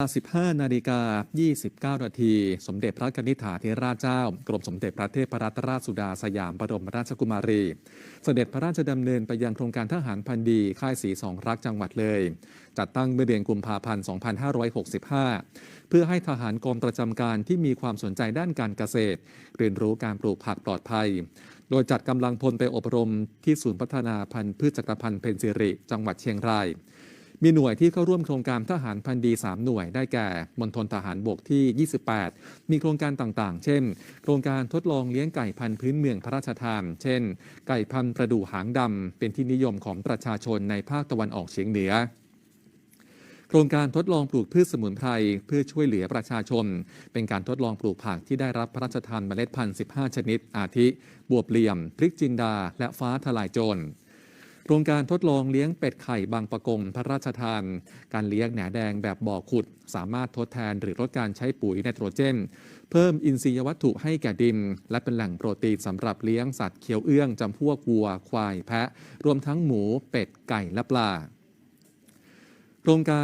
15นาฬิกา 29 นาที สมเด็จพระกนิษฐาธิราชเจ้า กรมสมเด็จพระเทพรัตนราชสุดาสยามบรมราชกุมารี เสด็จพระราชดำเนินไปยังโครงการทหารพันดี ค่ายสีสองรักจังหวัดเลย จัดตั้งเมื่อเดือนกุมภาพันธ์ 2565 เพื่อให้ทหารกองประจำการที่มีความสนใจด้านการเกษตร เรียนรู้การปลูกผักปลอดภัย โดยจัดกำลังพลไปอบรมที่ศูนย์พัฒนาพันธุ์พืชจักรพันธุ์เพนซิริ จังหวัดเชียงราย มีหน่วยที่เข้าร่วมโครงการทหารพันดี 3 หน่วยได้แก่มณฑลทหารบกที่ 28 มีโครงการต่างๆ เช่น โครงการทดลองเลี้ยงไก่พันธุ์พื้นเมืองพระราชทาน เช่น ไก่พันธุ์ประดู่หางดำเป็นที่นิยมของประชาชนในภาคตะวันออกเฉียงเหนือโครงการทดลองปลูกพืชสมุนไพรเพื่อช่วยเหลือประชาชน เป็นการทดลองปลูกผักที่ได้รับพระราชทานเมล็ดพันธุ์ 15 ชนิด อาทิ บวบเหลี่ยม พริกจินดา และฟ้าทลายโจร โครงการทดลองเลี้ยงเป็ดไข่บางประกงพระราชทาน การเลี้ยงแหนแดงแบบบ่อขุด สามารถทดแทนหรือลดการใช้ปุ๋ยไนโตรเจน เพิ่มอินทรียวัตถุให้แก่ดิน และเป็นแหล่งโปรตีนสำหรับเลี้ยงสัตว์เคี้ยวเอื้องจำพวกวัว ควายแพะ รวมทั้งหมู เป็ดไก่และปลา โครงการ